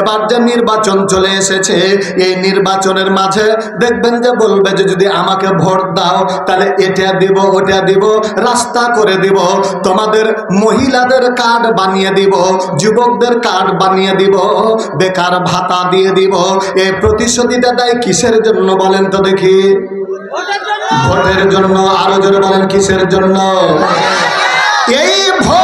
এবার যে নির্বাচন চলে এসেছে, এই নির্বাচনের মাঝে দেখবেন যে বলবে যে যদি আমাকে ভোট দাও, তাহলে এটা দিব, ওটা দিব, রাস্তা করে দিব, তোমাদের মহিলাদের কার্ড বানিয়ে দিব, যুবকদের কার্ড বানিয়ে দিব, বেকার ভাতা দিয়ে দিব, এই প্রতিশ্রুতিটা দেয় কিসের জন্য বলেন তো দেখি? ভোটের জন্য, আরও জোরে বলেন কিসের জন্য? এই ভোট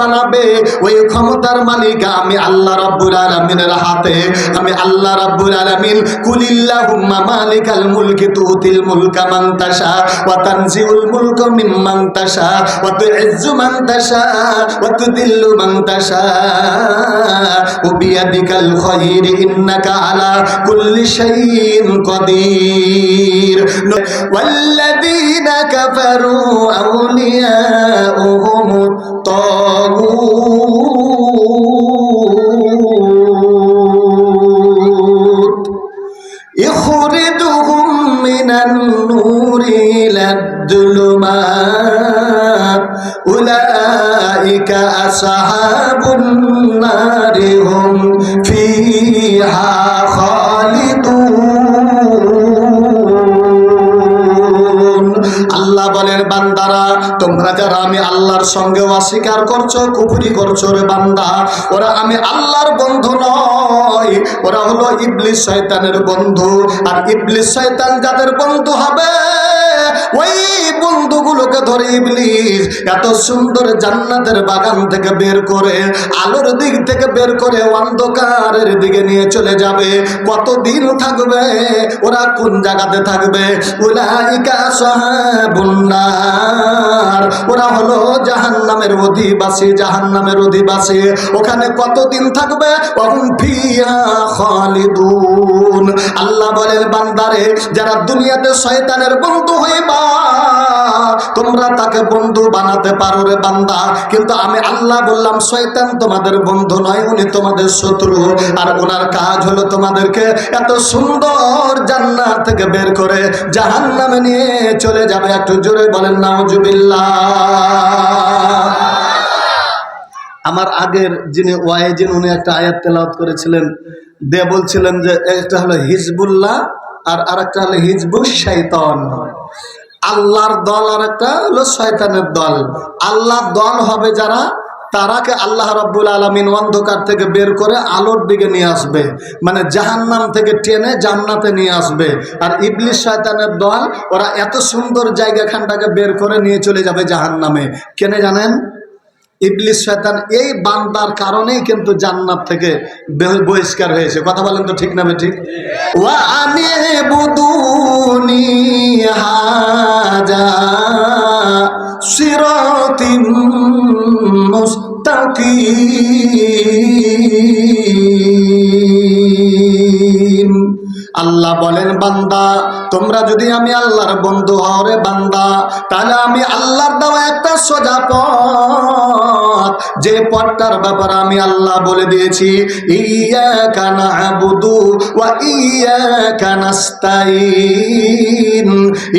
বানাবে ওই ক্ষমতার মালিক আমি আল্লাহ রাব্বুল আলামিনের হাতে আমি আল্লাহ রাব্বুল আলামিন কুলিল্লাহুম্মা মালিকাল মুলকি তুতিল মুলকা মান তাশা ওয়া তানজিউল মুলকা মিম্মান তাশা ওয়া তুইজ্জু মান তাশা ওয়া তুদিল্লু মান তাশা ওয়া বিয়াদিকাল খায়র ইন্নাকা আলা কুল্লি শাইইন কাদির والذين كفروا أولياؤهم الطاغوت يخرجهم من النور إلى الظلمات أولئك أصحاب النار هم فيها خالدون আল্লাহ বলেন বান্দারা তোমরা যারা আমি আল্লাহর সঙ্গে অস্বীকার করছ, কুফরি করছ রে বান্দা, ওরা আমি আল্লাহর বন্ধু নয়। ওরা হলো ইবলিশ শয়তানের বন্ধু। আর ইবলিশ শয়তান যাদের বন্ধু হবে ওই বন্ধুগুলোকে ধরে ইবলিস এত সুন্দর জান্নাতের বাগান থেকে বের করে, আলোর দিক থেকে বের করে অন্ধকারের দিকে নিয়ে চলে যাবে। কতদিন থাকবে? ওরা কোন জায়গাতে থাকবে? উলাইকা ওরা হলো জাহান্নামের অধিবাসী জাহান্নামের অধিবাসী। ওখানে কতদিন থাকবে? ওহুম ফিহা খালিদুন। আল্লাহ বলেন, বান্দারে, যারা দুনিয়াতে শয়তানের বন্ধু হইবা তোমরা তাকে বন্ধু বানাতে পারো রে বান্দা। কিন্তু আমি আল্লাহ বললাম, শয়তান তোমাদের বন্ধু নয়, উনি তোমাদের শত্রু। আর ওনার কাজ হলো তোমাদেরকে এত সুন্দর জান্নাত থেকে বের করে জাহান নামে নিয়ে চলে যাবে। একটু জোরে বলেন, নাউজুবিল্লাহ। আমার আগের যিনি ওয়াইজিন, উনি একটা আয়াত তেলাওয়াত করেছিলেন। দিয়ে বলছিলেন যে একটা হলো হিজবুল্লাহ আর আরেকটা হলো হিজবুল শৈতান আল্লাহর দল আর একটা হলো শয়তানের দল। আল্লাহর দল হবে যারা, তারাকে আল্লাহ রব্বুল আলমিন অন্ধকার থেকে বের করে আলোর দিকে নিয়ে আসবে। মানে জাহান্নাম থেকে টেনে জান্নাতে নিয়ে আসবে। আর ইবলিশ শয়তানের দল, ওরা এত সুন্দর জায়গাখানটাকে বের করে নিয়ে চলে যাবে জাহান্নামে। কেনে জানেন? ইবলিস, শয়তান এই বান্দার কারণেই কিন্তু জান্নাত থেকে বহিষ্কার হয়েছে। কথা বলেন তো ঠিক না বে ঠিক ওয়া আনিবুদুনি হাজা সিরাতিম মুস্তাকিম। আল্লাহ বলেন, বান্দা, তোমরা যদি আমি আল্লাহর বন্ধু হও রে বান্দা, তাহলে আমি আল্লাহর দেওয়া একটা সোজা পথ যে পথটার ব্যাপারে আমি আল্লাহ বলে দিয়েছি ইয়াকা না'বুদু ওয়া ইয়াকা নাস্তাইন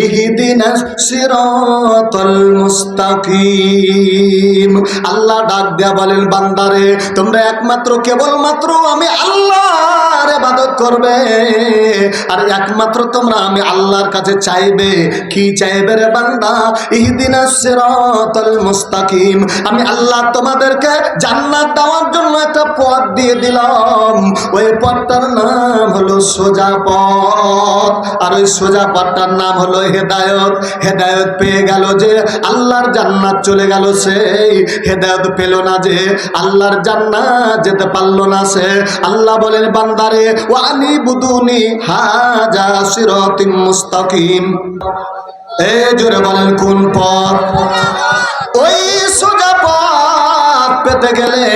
ইহদিনাস সিরাতাল মুস্তাকিম। আল্লাহ ডাক দেয়া বলেন, বান্দারে, তোমরা একমাত্র, কেবলমাত্র আমি আল্লাহর ইবাদত করবে। আর একমাত্র তোমরা আমি আল্লাহর কাছে চাইবে। কি চাইবে রে বান্দা? সিরাতাল মুস্তাকিম। আমি আল্লাহ তোমাদেরকে জান্নাত দেওয়ার জন্য একটা পথ দিয়ে দিলাম। ওই পথটার নাম হলো সোজা পথ। আর ওই সোজা পথটার নাম হলো হেদায়ত। হেদায়ত পেয়ে গেল যে আল্লাহর জান্নাত চলে গেল সেই হেদায়ত পেল না যে আল্লাহর জান্নাত যেতে পারল না সে। আল্লাহ বলেন, বান্দারে ওয়ানি বুদুনি হাজা সিরতিম মুস্তাকিম। এ জোরে বলেন, কোন পথ? ওই সোজা পথ পেতে গেলে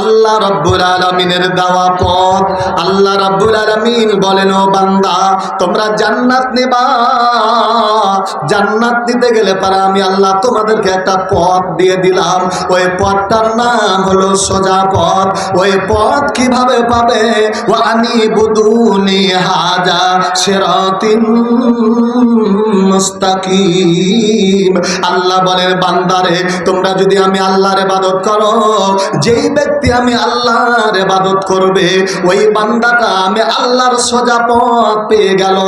আল্লাহ রব্বুল আলমিনের দেওয়া পথ। আল্লাহ রব্বুল আলমিন বলেন, ও বান্দা, তোমরা জান্নাত নিবা। জান্নাত নিতে গেলে পারে আমি আল্লাহ তোমাদেরকে একটা পথ দিয়ে দিলাম। ওই পথটার নাম হলো সোজা পথ। ওই পথ কীভাবে পাবে? ও আমি বুদুনি হাজা সেরাতিন মুস্তাকিম। আল্লাহ বলেন বান্দারে তোমরা যদি আমি আল্লাহর ইবাদত করো, যেই ব্যক্তি আমি আল্লাহর ইবাদত করবে, ওই বান্দাটা আমি আল্লাহর সোজা পথ পেয়ে গেল।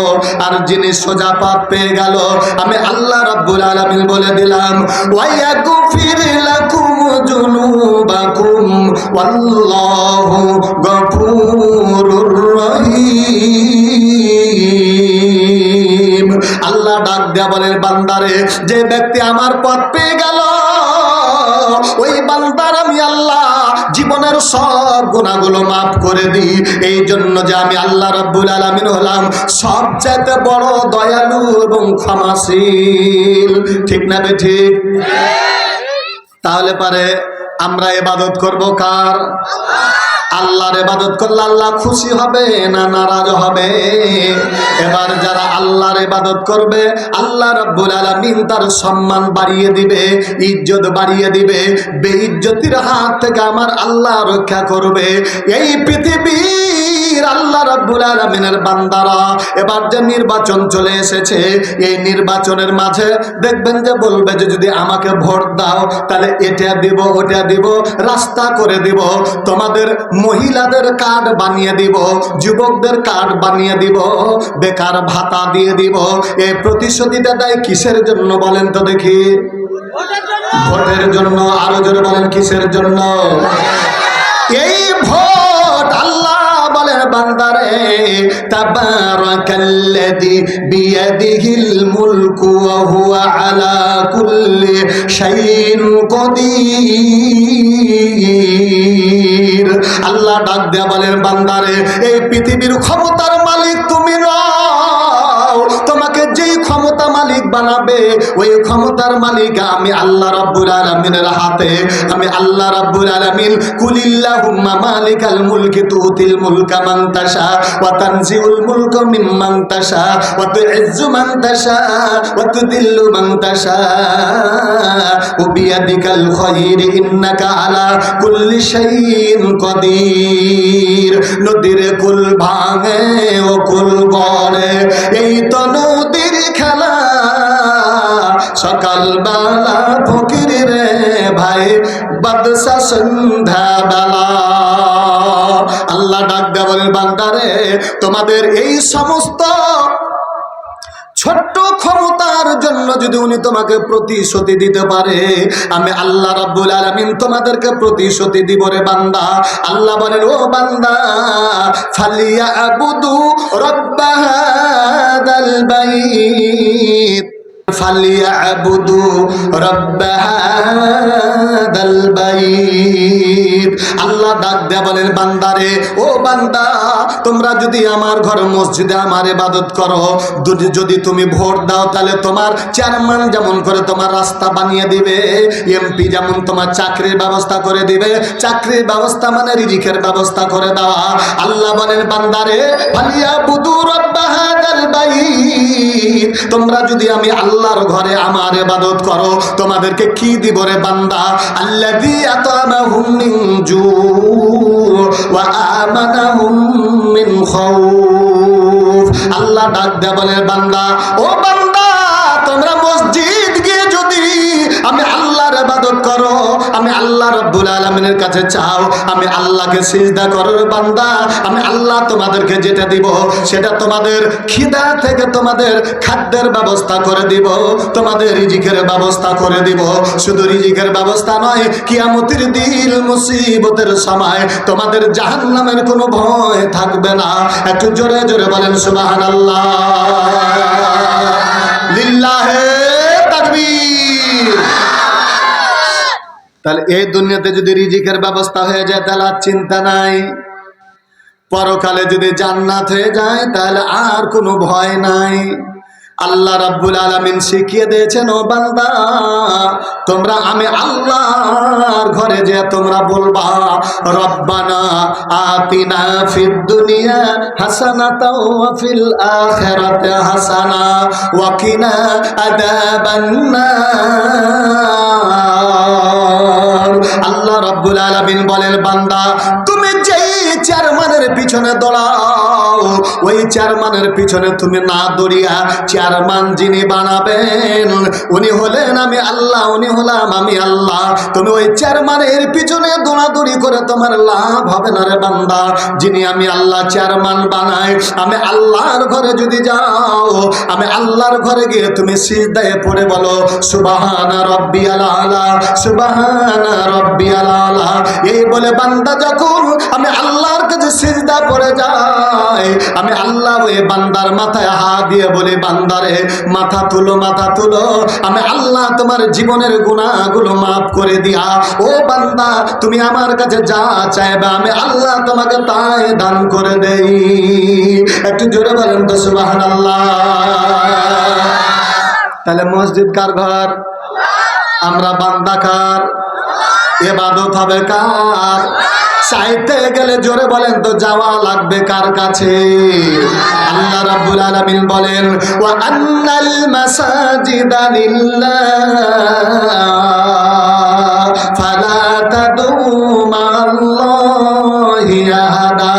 আর যিনি সোজা পথ পেয়ে গেল, আমি আল্লাহ রাব্বুল আলামিন বলে দিলাম, ওয়ায়াগফির লাকুম জুনুবাকুম ওয়াল্লাহু গফুরুর রহিম। আল্লাহ ডাক দেয়া বলেন বান্দারে, যে ব্যক্তি আমার পথ পেয়ে গেল জীবনের সব গুণাগুলো মাফ করে দিই। এই জন্য যে আমি আল্লাহ রব্বুল আলমিন হলাম সবচাইতে বড় দয়ালু এবং ক্ষমাশীল। ঠিক না বে ঠিক? তাহলে পারে আমরা এবাদত করব কার? আল্লাহর এবাদত করলে আল্লাহ খুশি হবে না নারাজ হবে? এবার যারা আল্লাহর এবাদত করবে, আল্লাহ রব্বুল আলামিন তার সম্মান বাড়িয়ে দিবে, ইজ্জত বাড়িয়ে দিবে বেইজ্জতির হাত থেকে আমার আল্লাহ রক্ষা করবে। এই পৃথিবীর আল্লাহ রব্বুল আলামিনের বান্দারা, এবার যে নির্বাচন চলে এসেছে, এই নির্বাচনের মাঝে দেখবেন যে বলবে যে যদি আমাকে ভোট দাও, তাহলে এটা দিব, ওটা দিব, রাস্তা করে দিব। তোমাদের মহিলাদের কার্ড বানিয়ে দিব, যুবকদের কার্ড বানিয়ে দিব, বেকার ভাতা দিয়ে দিব। এই প্রতিশ্রুতিটা দেয় কিসের জন্য বলেন তো দেখি? ভোটের জন্য, আরও জোরে বলেন কিসের জন্য? এই ভোট আল্লাহ বলেন বান্দারে, তাবারাকাল্লাযী বিয়াদিহিল মুলকু ওয়া হুয়া আলা কুল্লি শাইইন কদির আল্লাহ ডাক দেয়া বলেন বান্দারে এই পৃথিবীর ক্ষমতার মালিক তুমি নও বানাবে, ওই ক্ষমতার মালিক আমি আল্লাহ রাব্বুল আলামিনের হাতে। আমি আল্লাহ রাব্বুল আলামিন, কুলিল্লাহুম্মা মালিকাল মুলকি তুতিল মুলকা মান তাশা, ওয়া তানজিউল মুলকা মিম্মান তাশা, ওয়া তুইজ্জু মান তাশা, ওয়া তুদিল্লু মান তাশা। বিয়াদিকাল খায়র ইন্নাকা আলা কুল্লি শাইইন কদির। নদীর কুল ভাঙে ও কুল গড়ে, এই তো নদীর খেলা সকালবেলা ফকির রে ভাই, বাদশা সন্ধ্যা বেলা। আল্লাহ ডাক বলেন বান্দারে তোমাদের এই সমস্ত ছোট্ট ক্ষমতার জন্য যদি উনি তোমাকে প্রতিশ্রুতি দিতে পারে, আমি আল্লাহ রাব্বুল আলামিন তোমাদেরকে প্রতিশ্রুতি দিব রে বান্দা। আল্লাহ বলেন, ও বান্দা ফালিয়া আবুদু রব্বা হাদাল বাইত। فليعبدوا رب هذا البيت আল্লাহ ডাক দেয়া বলেন বান্দারে ও বান্দা তোমরা যদি আমার ঘর মসজিদে আমার ইবাদত করো যদি- যদি তুমি ভোট দাও তাহলে তোমার চেয়ারম্যান যেমন করে তোমার রাস্তা বানিয়ে দিবে এমপি যেমন তোমার চাকরির ব্যবস্থা করে দিবে চাকরির ব্যবস্থা মানে রিজিকের ব্যবস্থা করে দেওয়া আল্লাহ বলেন বান্দারে ফালিয়া বুদু রব্বা হাদাল বাইত তোমরা যদি আমি আল্লাহর ঘরে আমার এবাদত করো। তোমাদেরকে কি দিব রে বান্দা? আল্লাহ আল্লাহ ডাক দেবলের বলে, বান্দা, ও বান্দা ইবাদত করো। আমি আল্লাহ রব্বুল আলামিনের কাছে চাও। আমি আল্লাহকে সিজদা করো রে বান্দা। আমি আল্লাহ তোমাদেরকে যেটা দিব, সেটা তোমাদের খিদা থেকে তোমাদের খাদ্যের ব্যবস্থা করে দিব। তোমাদের রিজিকের ব্যবস্থা করে দিব। শুধু রিজিকের ব্যবস্থা নয়, কিয়ামতের দিন মুসিবতের সময় তোমাদের জাহান্নামের কোনো ভয় থাকবে না। একটু জোরে জোরে বলেন, সুবহানাল্লাহ। লিল্লাহে তাহলে এই দুনিয়াতে যদি রিজিকের ব্যবস্থা হয়ে যায়, তাহলে আর চিন্তা নাই। পরকালে যদি জান্নাত হয়ে যায়, তাহলে আর কোনো ভয় নাই। আল্লাহ রাব্বুল আলামিন শিখিয়ে দিয়েছেন, ও বান্দা, তোমরা আমি আল্লাহর ঘরে যে তোমরা বলবা, রব্বানা আতিনা ফিদ দুনিয়া হাসানাতাও ওয়া ফিল আখিরাতি হাসানা ওয়া কিনা আযাবান নার আল্লাহ রাব্বুল আলামিন বলেন বান্দা তুমি যেই চেয়ারম্যানের পিছনে দৌড়াও ওই চেয়ারম্যানের পিছনে তুমি না দৌড়িয়া চেয়ারম্যান যিনি বানাবেন, উনি হলেন আমি আল্লাহ, উনি হলাম আমি আল্লাহ। তুমি ওই চেয়ারম্যানের পিছনে দৌড়াদৌড়ি করে তোমার লাভ হবে না রে বান্দা। যিনি আমি আল্লাহ চেয়ারম্যান বানাই, আমি আল্লাহর ঘরে যদি যাও, আমি আল্লাহর ঘরে গিয়ে তুমি সিজদায় পড়ে বলো, সুবাহানা রব্বি আলা, সুবাহানা রব্বি আলা। এই বলে বান্দা, যখন আমি আল্লাহর কাছে সিজদা পড়ে যাই আমি আল্লাহ ওই বান্দার মাথায় হা দিয়ে বলি, বান্দারে, মাথা তুলো মাথা তুলো। আমি আল্লাহ তোমার জীবনের গুণাগুলো মাফ করে দিয়া, ও বান্দা, তুমি আমার কাছে যা চাইবে, আমি আল্লাহ তোমাকে তাই দান করে দেই। একটু জোরে বলেন তো সুবাহান আল্লাহ তাহলে মসজিদ কার ঘর? আমরা বান্দা কার? এবাদত হবে কার? চাইতে গেলে জোরে বলেন তো, যাওয়া লাগবে কার কাছে? আল্লাহ রাব্বুল আলামিন বলেন, ওয়া আন্নাল মাসাজিদা লিল্লাহ, ফালা তাদউ মা'আল্লাহি আহাদা।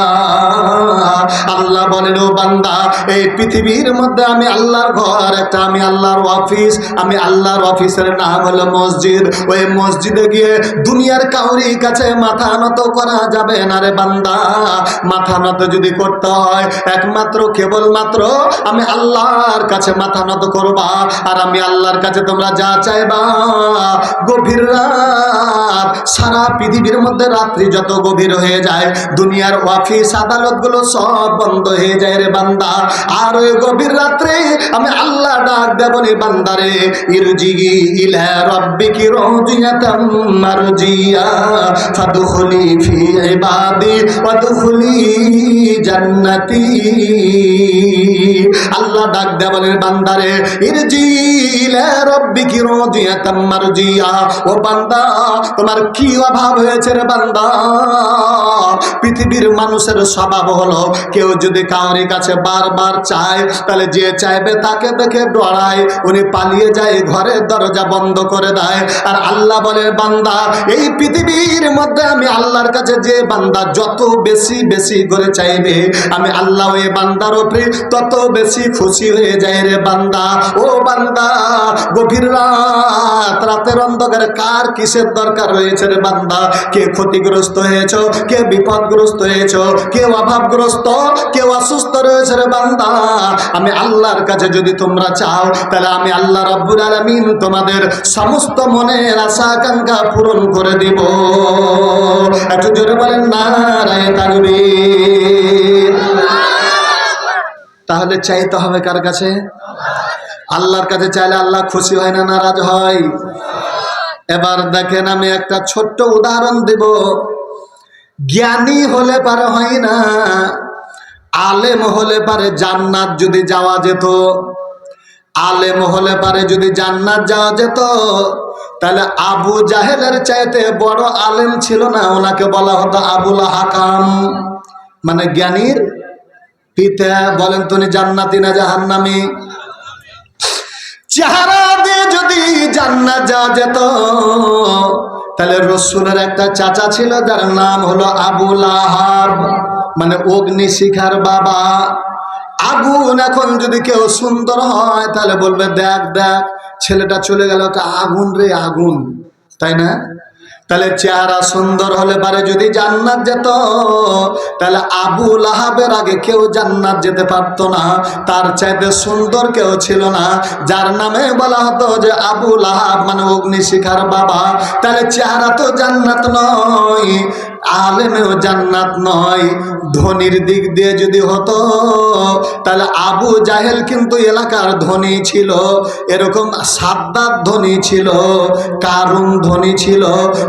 আল্লাহ বলেন, ও বান্দা, এই পৃথিবীর মধ্যে আমি আল্লাহর ঘর, একটা আমি আল্লাহর অফিস আমি আল্লাহর অফিসের নাম হলো মসজিদ। ওই মসজিদে গিয়ে দুনিয়ার কাউরি কাছে মাথা নত করা যাবে না রে বান্দা। মাথা নত যদি করতে হয়, একমাত্র, কেবলমাত্র আমি আল্লাহর কাছে মাথা নত করবা। আর আমি আল্লাহর কাছে তোমরা যা চাইবা, গভীর রাত, সারা পৃথিবীর মধ্যে রাত্রি যত গভীর হয়ে যায়, দুনিয়ার অফিস আদালতগুলো বন্ধ হয়ে যায় রে বান্দা। আর গভীর রাত্রে আমি আল্লাহ ডাক দেবনি বান্দারে ইলা রব্বিকি রাদিয়াতাম মারজিয়া, ফাদখুলি ফি ইবাদি, ওয়াদখুলি জান্নাতি। আল্লাহ ডাক দেবনের বান্দারে ইলা মারজিয়া। ও বান্দা, তোমার কি অভাব হয়েছে রে বান্দা? পৃথিবীর মানুষের স্বভাব হলো কেউ যদি কাউরি কাছে বারবার চায়, তাহলে যে চাইবে তাকে দেখে ডরায়। উনি পালিয়ে যায় ঘরের দরজা বন্ধ করে দেয়। আর আল্লাহ বলে বান্দা, এই পৃথিবীর মধ্যে আমি আল্লাহর কাছে যে বান্দা যত বেশি বেশি করে চাইবে, আমি আল্লাহ ওই বান্দার উপরে তত বেশি খুশি হয়ে যায় রে বান্দা। ও বান্দা, গভীর রাত, রাতের অন্ধকারে কার কিসের দরকার রয়েছে রে বান্দা? কে ক্ষতিগ্রস্ত হয়েছ, কে বিপদগ্রস্ত হয়েছ, কে অভাবগ্রস্ত? কেউ অসুস্থ রয়েছে রে বান্দা। আমি আল্লাহর কাছে যদি তোমরা চাও, তাহলে আমি আল্লাহ রাব্বুল আলামিন তোমাদের সমস্ত মনের আশা আকাঙ্ক্ষা পূরণ করে দিব। একটু জোরে বলেন না রায় তাহলে চাইতে হবে কার কাছে? আল্লাহর কাছে চাইলে আল্লাহ খুশি হয় না নারাজ হয়। এবার দেখেন আমি একটা ছোট্ট উদাহরণ দেব। জ্ঞানী হলে পারে হয় না। আলেম হলে পারে জান্নাত যদি যাওয়া যেত। আলেম হলে পারে যদি জান্নাত যাওয়া যেত। তাহলে আবু জাহেলের চাইতে বড় আলেম ছিল না, ওনাকে বলা হতো আবুল হাকাম। মানে জ্ঞানীর পিতা বলেন, তুমি জান্নাতি না জাহান্নামি? চেহারা দিয়ে যদি জান্নাত যাওয়া যেত, তাহলে রসুলের একটা চাচা ছিল, যার নাম হলো আবুল আহাব। মানে অগ্নি শিখার বাবা। আগুন এখন যদি কেউ সুন্দর হয়, তাহলে বলবে, দেখ দেখ, ছেলেটা চলে গেল আগুন রে আগুন। তাই না? তাহলে চেহারা সুন্দর হলে পারে যদি জান্নাত যেত, তাহলে আবু লাহাবের আগে কেউ জান্নাত যেতে পারতো না। তার চাইতে সুন্দর কেউ ছিল না। যার নামে বলা হতো যে আবু লাহাব মানে অগ্নিশিখার বাবা। তাহলে চেহারা তো জান্নাত নয়। আলেমেও জান্নাত নয়, ধনির দিক দিয়ে যদি হতো, তাহলে আবু জাহেল কিন্তু এলাকার ধনী ছিল, এরকম সাদ্দাত ধনী ছিল, কারুন ধনী ছিল,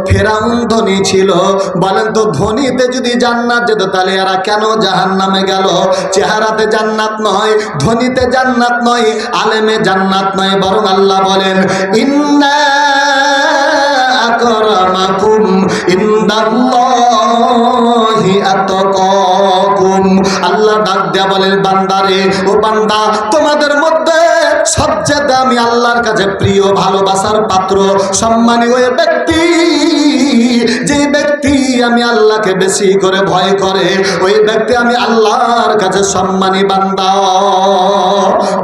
ফেরাউন ধনী ছিল। বলেন তো, ধনীতে যদি জান্নাত যেত, তাহলে এরা কেন জাহান নামে গেল? চেহারাতে জান্নাত নয়, ধনীতে জান্নাত নয়, আলেমে জান্নাত নয়, বরং আল্লাহ বলেন, ইন্না আকরামাকুম ইনদাল্লাহি কম আল্লাহ ডাক দেয়া বলেন, বান্দারে, ও বান্দা, তোমাদের মধ্যে সবচেয়ে দামি আল্লাহর কাছে প্রিয়, ভালোবাসার পাত্র সম্মানী ওই ব্যক্তি যে ব্যক্তি আমি আল্লাহকে বেশি করে ভয় করে। ওই ব্যক্তি আমি আল্লাহর কাছে সম্মানী বান্দা।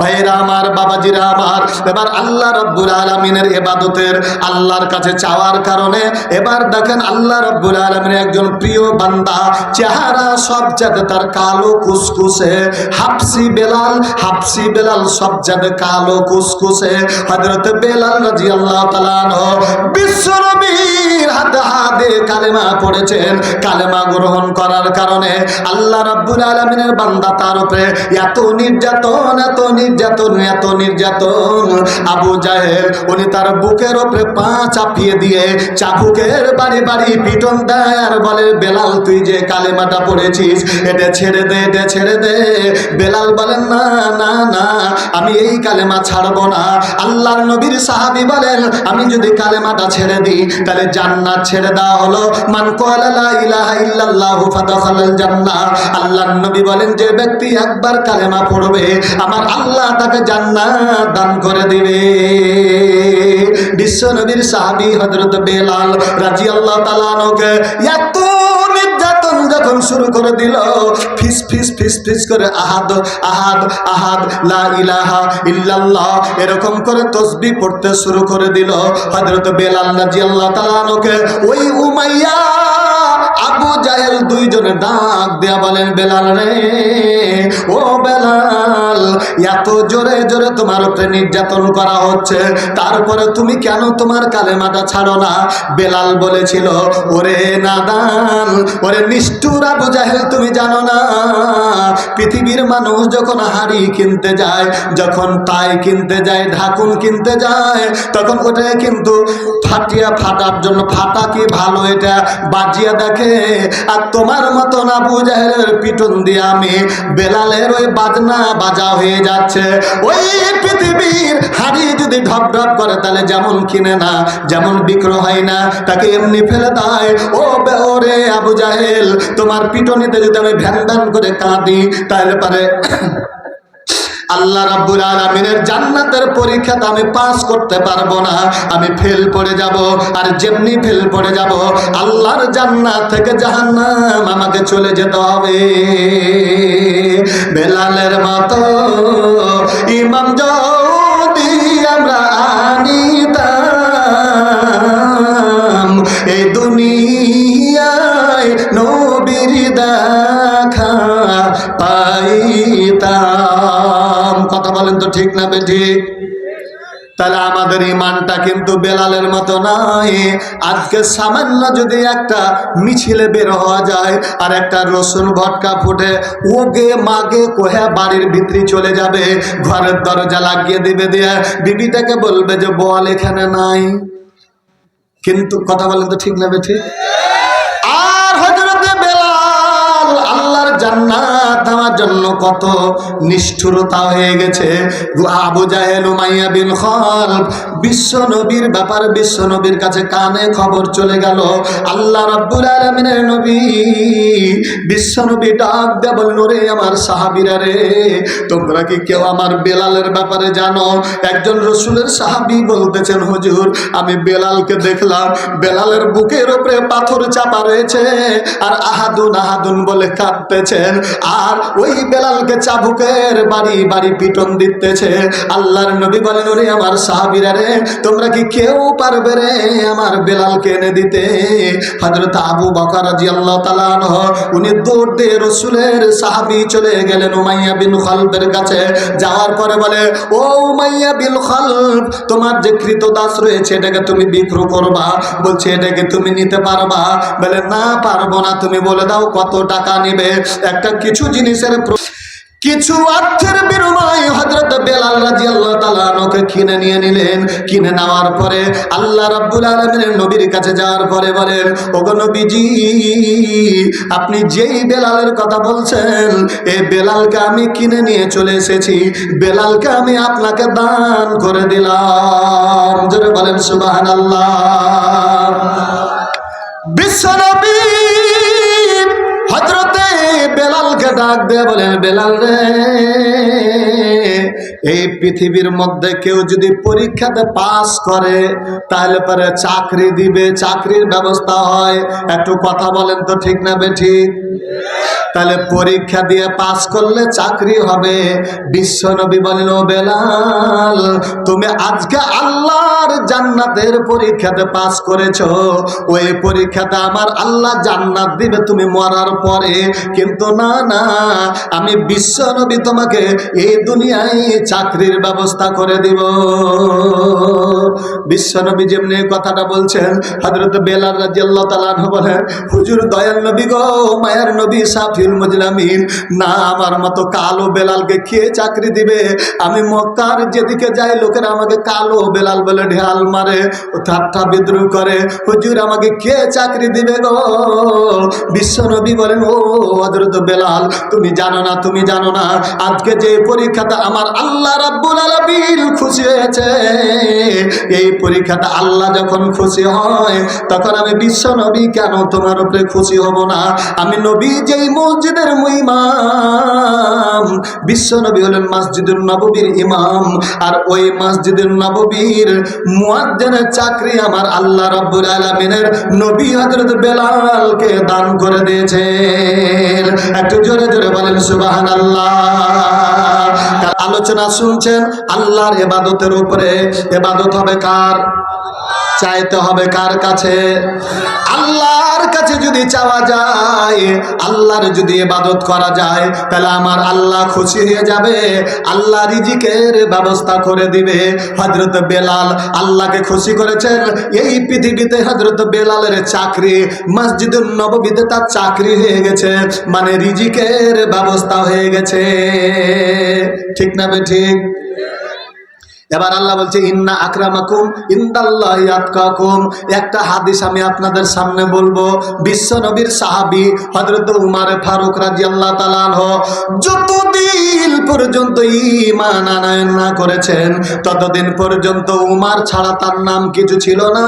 ভাইরা আমার, বাবাজিরা আমার, এবার আল্লাহ রব্বুল আলমিনের এবাদতের আল্লাহর কাছে চাওয়ার কারণে এবার দেখেন আল্লাহ রব্বুল আলমিনের একজন প্রিয় বান্দা, চেহারা সব জায়গাতে তার কালো কুসকুসে, হাফসি বেলাল হাফসি বেলাল সব জায়গাতে কালো কুসকুসে। হজরত বেলাল রাজি আল্লাহ বিশ্বনবীর হাতে হাতে কালেমা পড়েছেন কালেমা গ্রহণ করার কারণে আল্লাহ রাব্বুল আলমিনের বান্দা তার উপরে এত নির্যাতন এত নির্যাতন এত নির্যাতন। আবু জাহেল, উনি তার বুকের উপরে পা চাপিয়ে দিয়ে চাবুকের বাড়ি বাড়ি পিটন দেয় আর বলে, বেলাল, তুই যে কালেমাটা পড়েছিস, এটা ছেড়ে দে, এটা ছেড়ে দে। বেলাল বলেন, না না না, আমি এই কালেমা ছাড়বো না। আল্লাহর নবীর সাহাবি বলেন, আমি যদি কালেমাটা ছেড়ে দিই, তাহলে জান্নাত ছেড়ে দেওয়া হলো। মান নবী বলেন, যে ব্যক্তি একবার কালেমা পড়বে, আমার আল্লাহ তাকে জান্নাত দান করে দিবে। বিশ্ব নবীর বেলাল এত নির্যাতন যখন শুরু করে দিল, ফিস ফিস ফিস ফিস করে আহাদ আহাদ আহাদ, লা ইলাহা ইল্লাল্লাহ এরকম করে তসবি পড়তে শুরু করে দিল হযরত বেলাল রাদিয়াল্লাহু তাআলা আনহুকে। ওই উমাইয়া জাহেল দুইজনে ডাক দেয়া বলেন, বেলাল রে, ও বেলাল, এত জোরে জোরে তোমার উপরে নির্যাতন করা হচ্ছে। তারপরে তুমি কেন তোমার কালেমাটা ছাড়ো না? বেলাল বলেছিল, ওরে নাদান, ওরে নিষ্ঠুর আবু জাহেল, তুমি জানো না, পৃথিবীর মানুষ যখন হাড়ি কিনতে যায়, যখন তাই কিনতে যায়, ঢাকুন কিনতে যায়, তখন ওটা কিন্তু ফাটিয়া ফাটার জন্য, ফাটা কি ভালো এটা? বাজিয়া দেখে আর তোমার মতো না বুঝাহের পিটন দিয়ে আমি বেলালের ওই বাজনা বাজা হয়ে যাচ্ছে। ওই পৃথিবীর হাড়ি যদি ঢপ ঢপ করে, তাহলে যেমন কিনে না, যেমন বিক্রয় হয় না, তাকে এমনি ফেলে দেয়। ও ওরে আবু জাহেল, তোমার পিটনিতে যদি আমি ভ্যান করে কাঁদি, তাহলে পারে আল্লাহ রাব্বুল আলামিনের জান্নাতের পরীক্ষাতে আমি পাস করতে পারব না। আমি ফেল পড়ে যাব আর যেমনি ফেল পড়ে যাব, আল্লাহর জান্নাত থেকে জাহান্নাম আমাকে চলে যেতে হবে। বেলালের মতো ইমাম যদি তো ঠিক না বে, ঠিক। তাহলে আমাদের ইমানটা কিন্তু বেলালের মতো নয়। আজকে সামান্য যদি একটা মিছিলে বের হওয়া যায় আর একটা রসুন ভটকা ফুটে ওগে মাগে কোহে বাড়ির ভিতরে চলে যাবে, ঘরের দরজা লাগিয়ে দিবে দিয়ে বিবিটাকে বলবে যে বল এখানে নাই। কিন্তু কথা বলেন তো ঠিক না বে, ঠিক? জান্নাত আমার জন্য কত নিষ্ঠুরতা হয়ে গেছে। আবু জাহেল, উমাইয়া বিন খলফ বিশ্ব নবীর ব্যাপার, বিশ্ব নবীর কাছে কানে খবর চলে গেল। আল্লাহ রাব্বুল আলামিনের নবী, বিশ্ব নবী ডাক দে বলল রে আমার সাহাবীরা রে, তোমরা কি কেউ আমার বেলালের ব্যাপারে জানো? একজন রসুলের সাহাবি বলতেছেন, হুজুর, আমি বেলালকে দেখলাম, বেলালের বুকের উপরে পাথর চাপা রয়েছে, আর আহাদুন আহাদুন বলে কাঁদতেছে। দিচ্ছেন আর ওই বেলালকে চাবুকের বাড়ি বাড়ি পিটন দিতেছে। আল্লাহর নবী বলেন, ওরে আমার সাহাবিরা রে, তোমরা কি কেউ পারবে রে আমার বেলালকে এনে দিতে? হজরত আবু বকর রাজি আল্লাহ তালান উনি দৌড় দিয়ে রসুলের সাহাবি চলে গেলেন উমাইয়া বিন খালফের কাছে। যাওয়ার পরে বলে, ও উমাইয়া বিন খালফ তোমার যে কৃতদাস রয়েছে, এটাকে তুমি বিক্রি করবা? বলছে, এটাকে তুমি নিতে পারবা? বলে, না, পারব না। তুমি বলে দাও কত টাকা নেবে? একটা কিছু জিনিসের কিছু অর্থের বিনিময়ে হযরত বেলাল রাদিয়াল্লাহু তাআলা আনকে কিনে নিয়ে নিলেন। কিনে নেওয়ার পরে আল্লাহ রাব্বুল আলামিনের নবীর কাছে যাওয়ার পরে বলেন, ওগো নবীজি, আপনি যেই বেলালের কথা বলছেন এই বেলালকে আমি কিনে নিয়ে চলে এসেছি। বেলালকে আমি আপনাকে দান করে দিলাম। জোরে বলেন, সুবহানাল্লাহ। বিশ্বনবী হজরতে বেলালকে ডাক দিয়ে বলেন, বেলাল রে, এই পৃথিবীর মধ্যে কেউ যদি পরীক্ষাতে পাস করে, তাহলে পরে চাকরি দিবে, চাকরির ব্যবস্থা হয়। একটু কথা বলেন তো ঠিক না বে ঠিক তাহলে পরীক্ষা দিয়ে পাস করলে চাকরি হবে। বিশ্ব নবী বলেন, ও বেলাল, তুমি আজকে আল্লাহর জান্নাতের পরীক্ষাতে পাস করেছ। ওই পরীক্ষাতে আমার আল্লাহ জান্নাত দিবে, তুমি মরার পরে। কিন্তু না না, আমি বিশ্ব নবী তোমাকে এই দুনিয়ায় চাকরির ব্যবস্থা করে দিব। বিশ্ব নবী যেমনি কথাটা বলছেন হজরত বেলাল রাজিয়াল্লাহ তালান বলেন, হুজুর, দয়াল নবী গো, মায়ার নবী সাফিল মুজলামিন, না, আমার মতো কালো বেলালকে খেয়ে চাকরি দিবে? আমি মক্কার যেদিকে যাই, লোকেরা আমাকে কালো বেলাল বলে ঢেয়াল মারে, ও ঠাট্টা বিদ্রুপ করে। হুজুর, আমাকে কে চাকরি দিবে গো? বিশ্ব নবী বলেন, ও হজরত বেলাল, তুমি জানো না, তুমি জানো না, আজকে যে পরীক্ষাটা আমার আল্লাহ রাব্বুল আলামিন খুশি হয়েছে। এই পরীক্ষাটা আল্লাহ যখন খুশি হয়, তখন আমি বিশ্ব নবী কেন তোমার উপরে খুশি হব না? আমি নবী যেই মসজিদের ইমাম বিশ্ব নবী হলেন নববীর ইমাম। আর ওই নববীর চাকরি আমার আল্লাহ নবী বেলালকে দান করে দিয়েছেন। একটু জোরে জোরে বলেন, সুবহানাল্লাহ। আলোচনা শুনছেন, আল্লাহর এবাদতের উপরে। এবাদত হবে কার? চাইতে হবে কার কাছে? আল্লাহর কাছে যদি চাওয়া যায়, আল্লাহর যদি ইবাদত করা যায়, তাহলে আমার আল্লাহ খুশি হয়ে যাবে, আল্লাহ রিজিকের ব্যবস্থা করে দিবে। হজরত বেলাল আল্লাহকে খুশি করেছেন। এই পৃথিবীতে হজরত বেলালের চাকরি মসজিদুল নববীতে তার চাকরি হয়ে গেছে মানে রিজিকের ব্যবস্থা হয়ে গেছে। ঠিক না বে ঠিক? এবার আল্লাহ বলছে, ইন্না আকরামাকুম ইন্দাল্লাহ ইয়াতকাকুম একটা হাদিস আমি আপনাদের সামনে বলব। বিশ্ব নবীর সাহাবী হযরত উমার ফারুক রাদিয়াল্লাহু তাআলা আনহু যতদিন পর্যন্ত ঈমান আনয়ন না করেছেন, ততদিন পর্যন্ত উমার ছাড়া তার নাম কিছু ছিল না।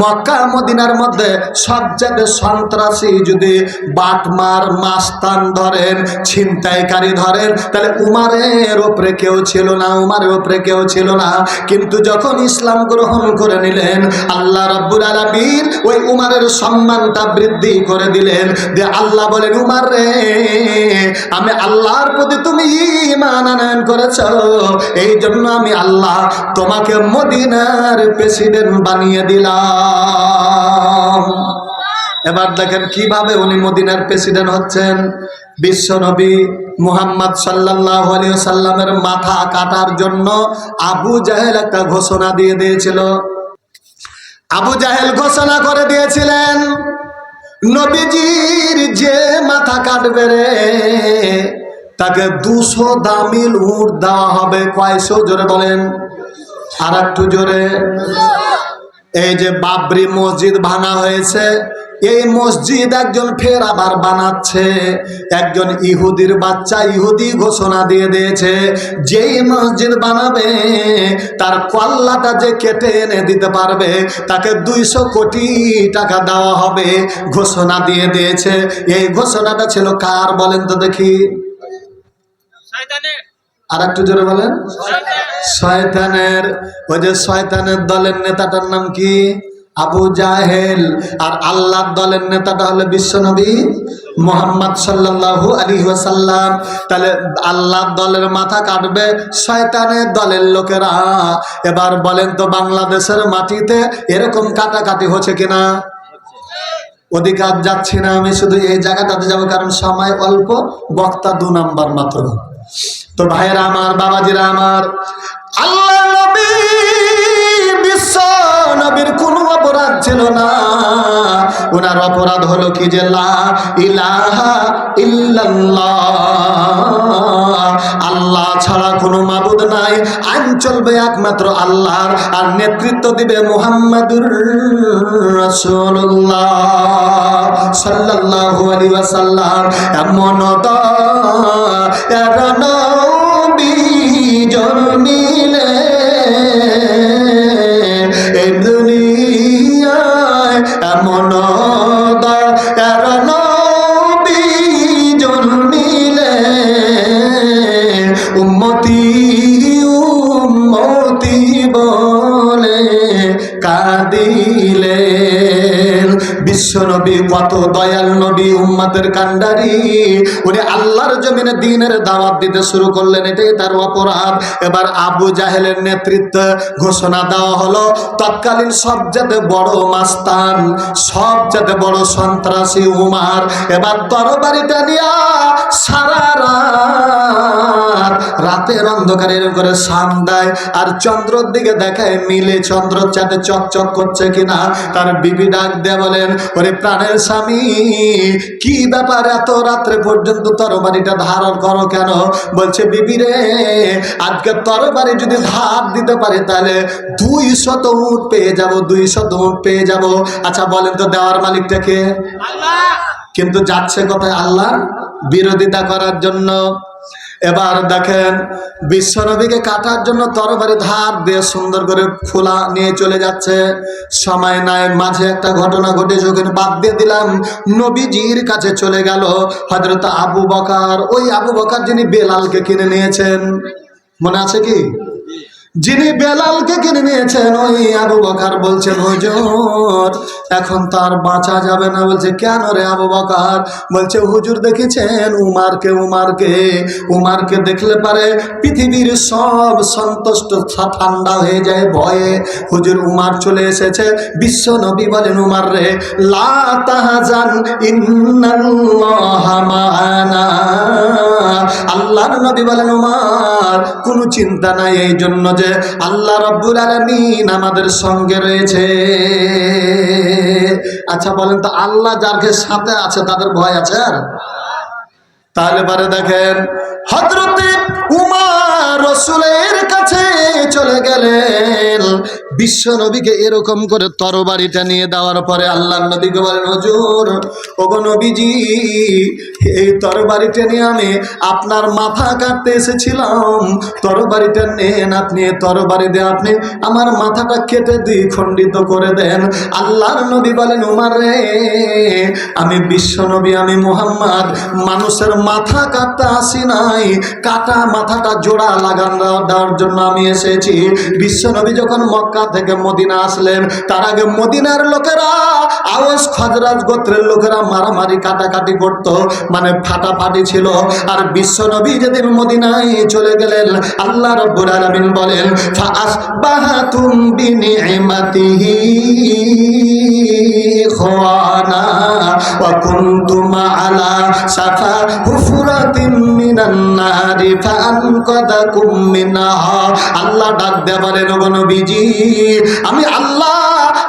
মক্কা, মদিনার মধ্যে সব জায়গায় সন্ত্রাসী যদি বাটমার মাস্তান ধরেন, ছিনতাইকারী ধরেন, তাহলে উমারের ওপরে কেউ ছিল না, উমারের ওপরে কেউ ছিল না। কিন্তু যখন ইসলাম গ্রহণ করে নিলেন, আল্লাহ রাব্বুল আলামিন ওই উমারের সম্মানটা বৃদ্ধি করে দিলেন। যে আল্লাহ বলেন, উমার রে, আমি আল্লাহর প্রতি তুমি ঈমান আনয়ন করেছ? এই জন্য আমি আল্লাহ তোমাকে মদিনার প্রেসিডেন্ট বানিয়ে দিলাম। এবার দেখেন কীভাবে উনি মদিনার প্রেসিডেন্ট হচ্ছেন। বিশ্ব নবী মুহাম্মদ সাল্লাহ সাল্লামের মাথা কাটার জন্য আবু জাহেল একটা ঘোষণা দিয়ে দিয়েছিল। আবু জাহেল ঘোষণা করে দিয়েছিলেন, নবীজির যে মাথা কাটবে রে তাকে দুশো দামিল উঠ দেওয়া হবে। কয়শো? জোরে বলেন। আর একটু জোরে। এই যে বাবরি মসজিদ ভাঙা হয়েছে, এই মসজিদ একজন ফের আবার বানাচ্ছে, একজন ইহুদির বাচ্চা ইহুদি ঘোষণা দিয়ে দিয়েছে, যেই মসজিদ বানাবে, তার কল্লাটা যে কেটে এনে দিতে পারবে, তাকে দুইশো কোটি টাকা দেওয়া হবে, ঘোষণা দিয়ে দিয়েছে। এই ঘোষণাটা ছিল কার বলেন তো দেখি। আর একটু জোরে বলেন। শয়তানের। ওই যে শয়তানের দলের নেতাটার নাম কি? আবু জাহেল। আর আল্লাহ দলের নেতাটা হলো বিশ্বনবী মোহাম্মদ সাল্লাল্লাহু আলী ওয়াসাল্লাম। তাহলে আল্লাহ দলের মাথা কাটবে শয়তানের দলের লোকেরা। এবার বলেন তো বাংলাদেশের মাটিতে এরকম কাটাকাটি হচ্ছে কিনা? অধিকার যাচ্ছি না আমি শুধু এই জায়গাটাতে যাব কারণ সময় অল্প বক্তা দু নাম্বার মাত্র। তো ভাইয়েরা আমার, বাবাজিরা আমার আল্লাহ বিশ্ব নবীর কোনো অপরাধ ছিল না। ওনার অপরাধ হলো কি যে ইলাহা আল্লাহ ছাড়া চলবে একমাত্র আল্লাহর, আর নেতৃত্ব দিবে মুহাম্মাদুর রাসূলুল্লাহ সাল্লাল্লাহু আলাইহি ওয়াসাল্লাম। এমন দয়া নবী জন্মিলে বিশ্বনবী কত দয়াল নবী উম্মাদের কান্ডারি উনি আল্লাহর জমিনে দিনের দাওয়াত দিতে শুরু করলেন, এটাই তার অপরাধ। এবার আবু জাহেলের নেতৃত্বে ঘোষণা দেওয়া হলো, তৎকালীন সবচেয়ে বড় মাস্তান, সবচেয়ে বড় সন্ত্রাসী উমার, এবার তরবারিটা নিয়া সারা রাত রাতের অন্ধকারে এরকম করে সাম দেয় আর চন্দ্রর দিকে দেখায় মিলে চন্দ্র চাঁদে চকচক করছে কিনা। তার বিবি ডাক দিয়ে বলেন ওরে প্রাণের স্বামী কি ব্যাপার এত রাত্রে পর্যন্ত তরবারিটা ধারণ করো কেন? বলছে বিবি রে আজকে তরবারি যদি ধার দিতে পারে তাহলে দুই শত উঠ পেয়ে যাব দুই শত উঠ পেয়ে যাব। আচ্ছা বলেন তো দেওয়ার মালিকটাকে কিন্তু যাচ্ছে কোথায় আল্লাহ বিরোধিতা করার জন্য। এবার দেখেন বিশ্বনবীকে কাটার জন্য তরবারি ধার দিয়ে সুন্দর করে খোলা নিয়ে চলে যাচ্ছে। সময় নাই, মাঝে একটা ঘটনা ঘটেছে, ওখানে বাদ দিয়ে দিলাম। নবীজির কাছে চলে গেল হজরত আবু বকার। ওই আবু বকার যিনি বেলালকে কিনে নিয়েছেন, মনে আছে কি? যিনি বেলালকে কিনে নিয়েছেন, ওই আবু বকার বলছেন হুজুর, এখন তার বাঁচা যাবে না। বলছে, কেন রে আবু বকার? বলছে, হুজুর দেখেছেন, উমারকে উমারকে উমারকে দেখলে পারে পৃথিবীর সব সন্তুষ্ট ঠান্ডা হয়ে যায় ভয়ে। হুজুর উমার চলে এসেছে, বিশ্ব নবী বলেন, উমার রে, লা তাহাজান, ইন্নাল্লাহা আল্লাহর নবী বলেন, উমার, কোনো চিন্তা নাই, এই জন্য যে আল্লাহ রব্বুল আলামিন আমাদের সঙ্গে রয়েছে। আচ্ছা বলেন তো, আল্লাহ যার সাথে আছে, তাদের ভয় আছে? আর তাহলে পরে দেখেন হজরতে উমার রসুলের কাছে চলে গেলেন। বিশ্ব নবীকে এরকম করে তরবারিটা নিয়ে দেওয়ার পরে আল্লাহ নবীকে বলেন, হজুর, ওগো নবীজি এই তরবারিটা নিয়ে আমি আপনার মাথা কাটতে এসেছিলাম। তরবারিটা নেন আপনি, তরবারি দিয়ে আপনি আমার মাথাটা কেটে দিই খণ্ডিত করে দেন। আল্লাহর নবী বলেন, উমার রে, আমি বিশ্ব নবী, আমি মুহাম্মদ। মানুষের মাথা কাটতে আসি নাই। কাটা মাথাটা জোড়া লাগান দেওয়ার জন্য আমি এসেছি। বিশ্ব নবী যখন মক্কা থেকে মদিনা আসলেন, তার আগে মদিনার লোকেরা আওয়াজ, খজরাজ গোত্রের লোকেরা মারামারি, কাটাকাটি করত। মানে ফাটাফাটি ছিল আর বিশ্ব নবী যেদিন মদিনায় চলে গেলেন, আল্লাহ রব্বুল আলামিন বলেন, ফাআসবাহাতুম বিনি'মাতিহি ইখওয়ানা ওয়া কুনতুম আলা সাফা হুফরাতিন মিনান নারি ফাআনকাদাকুম মিনহা। আল্লাহ ডাক ওগো নবীজি, আমি আল্লাহ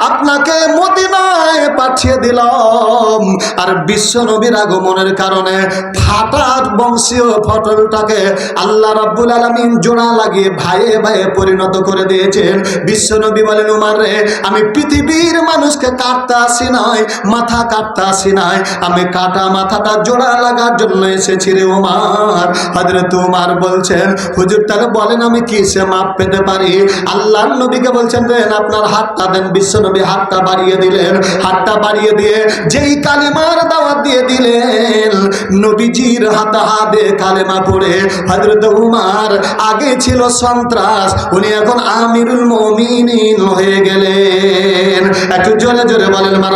আপনাকে মদিনায় পাঠিয়ে দিলাম। আর বিশ্ব নবীর আগমনের কারণে ফাটার বংশীয় ফটলটাকে আল্লাহ রাব্বুল আলামিন জোড়া লাগিয়ে ভাইয়ে ভাইয়ে পরিণত করে দিয়েছেন। বিশ্ব নবী বলেন, উমার রে, আমি পৃথিবীর মানুষকে কাটতে আসি নাই, মাথা কাটতে আসি নাই। আমি কাটা মাথাটা জোড়া লাগার জন্য এসেছি রে উমার। হজরত উমার বলছেন, হুজুর, তাকে বলেন আমি কিসে মাপ পেতে পারি? আল্লাহ নবীকে বলছেন দেন আপনার হাতটা দেন। বিশ্ব নবী হাতটা বাড়িয়ে দিলেন। হাতটা বাড়িয়ে দিয়ে যেই কালিমার দাওয়াত দিয়ে দিলেন। নবীজির হাতে হাতে কালেমা পড়ে হজরত উমার, আগে ছিল সন্ত্রাস, উনি এখন আমিরুল মমিন হয়ে গেলেন। একটু জোরে জোরে বলেন মার